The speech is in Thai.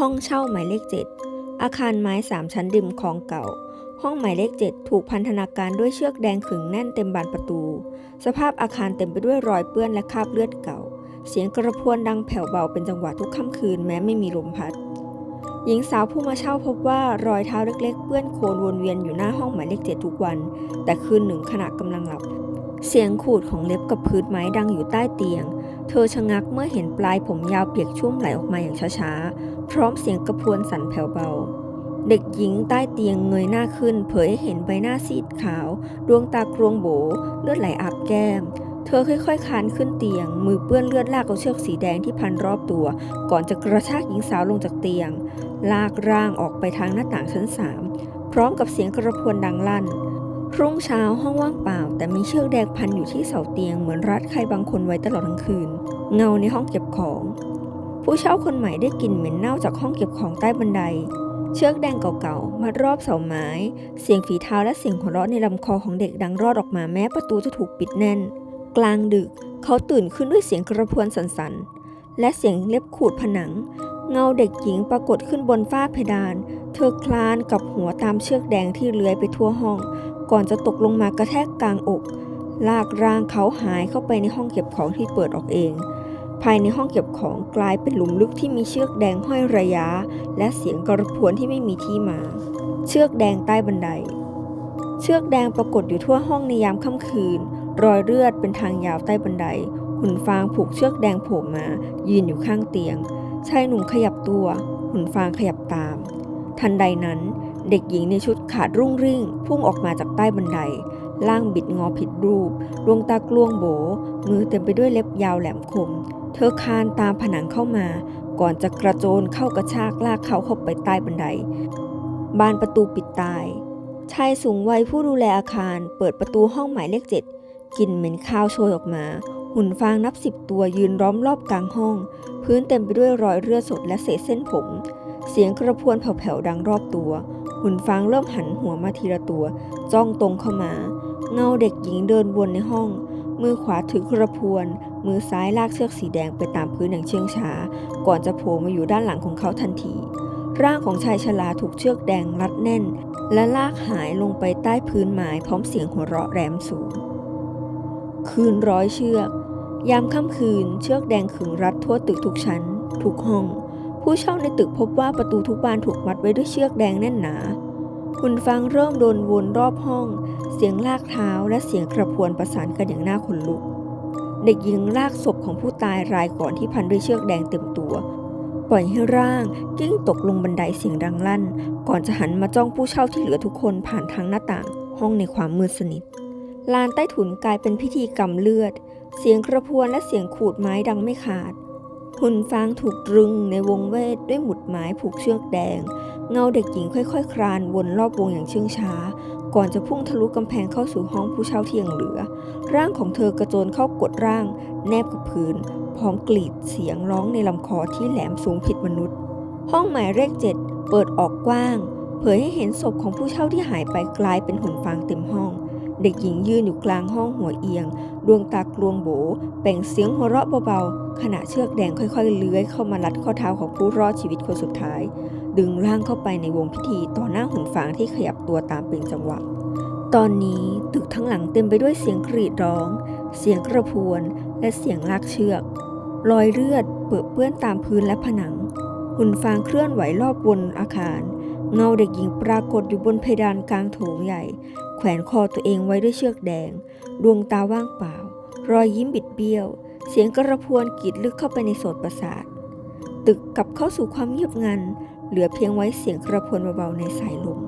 ห้องเช่าหมายเลขเจ็ดอาคารไม้สามชั้นริมคลองเก่า ห้องหมายเลขเจ็ดถูกพันธนาการด้วยเชือกแดงขึงแน่นเต็มบานประตู สภาพอาคารเต็มไปด้วยรอยเปื้อนและคราบเลือดเก่า เสียงกระพวนดังแผ่วเบาเป็นจังหวะทุกค่ำคืนแม้ไม่มีลมพัด หญิงสาวผู้มาเช่าพบว่ารอยเท้าเล็กๆ เปื้อนโคลนวนเวียนอยู่หน้าห้องหมายเลขเจ็ดทุกวัน แต่คืนหนึ่งขณะกำลังหลับ เสียงขูดของเล็บกับพื้นไม้ดังอยู่ใต้เตียง เธอชะงักเมื่อเห็นปลายผมยาวเปียกชุ่มไหลออกมาอย่างช้าๆ พร้อมเสียงกระพวนสั่นแผ่วเบา เด็กหญิงใต้เตียงเงยหน้าขึ้น เผยให้เห็นใบหน้าซีดขาว ดวงตากรวงโบ เลือดไหลอาบแก้ม เธอค่อยๆคานขึ้นเตียง มือเปื้อนเลือดลากเอาเชือกสีแดงที่พันรอบตัว ก่อนจะกระชากหญิงสาวลงจากเตียง ลากร่างออกไปทางหน้าต่างชั้นสามพร้อมกับเสียงกระพวนดังลั่น รุ่งเช้าห้องว่างเปล่า แต่มีเชือกแดงพันอยู่ที่เสาเตียงเหมือนรัดใครบางคนไว้ตลอดทั้งคืน เงาในห้องเก็บของ ผู้เช่าคนใหม่ได้กลิ่นเหม็นเน่าจากห้องเก็บของใต้บันได เชือกแดงเก่าๆมัดรอบเสาไม้ เสียงฝีเท้าและเสียงหัวเราะในลำคอของเด็กดังรอดออกมาแม้ประตูจะถูกปิดแน่น กลางดึกเขาตื่นขึ้นด้วยเสียงกระพวนสันๆ และเสียงเล็บขูดผนัง เงาเด็กหญิงปรากฏขึ้นบนฝ้าเพดาน เธอคลานกับหัวตามเชือกแดงที่เลื้อยไปทั่วห้อง ก่อนจะตกลงมากระแทกกลางอก ลากร่างเขาหายเข้าไปในห้องเก็บของที่เปิดออกเอง ภายในห้องเก็บของกลายเป็นหลุมลึกที่มีเชือกแดงห้อยระยะ และเสียงกระพวนที่ไม่มีที่มา เชือกแดงใต้บันได เชือกแดงปรากฏอยู่ทั่วห้องในยามค่ำคืน รอยเลือดเป็นทางยาวใต้บันไดหุ่นฟางผูกเชือกแดงโผล่มา ยืนอยู่ข้างเตียงชายหนุ่มขยับตัว หุ่นฟางขยับตาม ทันใดนั้น เด็กหญิงในชุดขาดรุ่งริ่ง พุ่งออกมาจากใต้บันได ล่างบิดงอผิดรูป ดวงตากลวงโบ มือเต็มไปด้วยเล็บยาวแหลมคม เธอคานตามผนังเข้ามา ก่อนจะกระโจนเข้ากระชากลากเขาเข้าไปใต้บันได บานประตูปิดตาย ชายสูงวัยผู้ดูแลอาคาร เปิดประตูห้องหมายเลขเจ็ดกลิ่นเหม็นคาวโชยออกมา หุ่นฟางนับสิบตัวยืนล้อมรอบกลางห้อง พื้นเต็มไปด้วยรอยเลือดสดและเศษเส้นผม เสียงกระพวนแผ่วๆดังรอบตัว หุ่นฟางเริ่มหันหัวมาทีละตัว จ้องตรงเข้ามา เงาเด็กหญิงเดินวนในห้อง มือขวาถือกระพวน มือซ้ายลากเชือกสีแดงไปตามพื้นอย่างเชื่องช้า ก่อนจะโผล่มาอยู่ด้านหลังของเขาทันที ร่างของชายชราถูกเชือกแดงรัดแน่น และลากหายลงไปใต้พื้นไม้พร้อมเสียงหัวเราะแหลมสูง คืนร้อยเชือก ยามค่ำคืนเชือกแดงขึงรัดทั่วตึกทุกชั้น ทุกห้อง ผู้เช่าในตึกพบว่าประตูทุกบานถูกมัดไว้ด้วยเชือกแดงแน่นหนา หุ่นฟางเริ่มโดนวนรอบห้อง เสียงลากเท้าและเสียงกระพวนประสานกันอย่างน่าขนลุก เด็กหญิงลากศพของผู้ตายรายก่อนที่พันด้วยเชือกแดงเต็มตัว ปล่อยให้ร่างกิ้งตกลงบันไดเสียงดังลั่น ก่อนจะหันมาจ้องผู้เช่าที่เหลือทุกคนผ่านทางหน้าต่างห้องในความมืดสนิท ลานใต้ถุนกลายเป็นพิธีกรรมเลือด เสียงกระพวนและเสียงขูดไม้ดังไม่ขาด หุ่นฟางถูกตรึงในวงเวทด้วยหมุดไม้ผูกเชือกแดง เงาเด็กหญิงค่อยๆคคลานวนรอบวงอย่างเชื่องช้า ก่อนจะพุ่งทะลุกำแพงเข้าสู่ห้องผู้เช่าที่ยังเหลือ ร่างของเธอกระโจนเข้ากดร่าง แนบกับพื้น พร้อมกรีดเสียงร้องในลำคอที่แหลมสูงผิดมนุษย์ ห้องหมายเลขเจ็ดเปิดออกกว้าง เผยให้เห็นศพของผู้เช่าที่หายไปกลายเป็นหุ่นฟางเต็มห้อง เด็กหญิงยืนอยู่กลางห้องหัวเอียง ดวงตากลวงโบเปล่งเสียงหัวเราะเบาๆ ขณะเชือกแดงค่อยๆ เลื้อยเข้ามารัดข้อเท้าของผู้รอดชีวิตคนสุดท้าย ดึงร่างเข้าไปในวงพิธีต่อหน้าหุ่นฟางที่ขยับตัวตามเป็นจังหวะ ตอนนี้ตึกทั้งหลังเต็มไปด้วยเสียงกรีดร้อง เสียงกระพวน และเสียงลากเชือก รอยเลือดเปื้อนเปื้อนตามพื้นและผนัง หุ่นฟางเคลื่อนไหวรอบบนอาคาร เงาเด็กหญิงปรากฏอยู่บนเพดานกลางโถงใหญ่ แขวนคอตัวเองไว้ด้วยเชือกแดง ดวงตาว่างเปล่า รอยยิ้มบิดเบี้ยว เสียงกระพวนกีดลึกเข้าไปในโสตประสาท ตึกกลับเข้าสู่ความเงียบงัน เหลือเพียงไว้เสียงกระพวนเบาๆในสายลม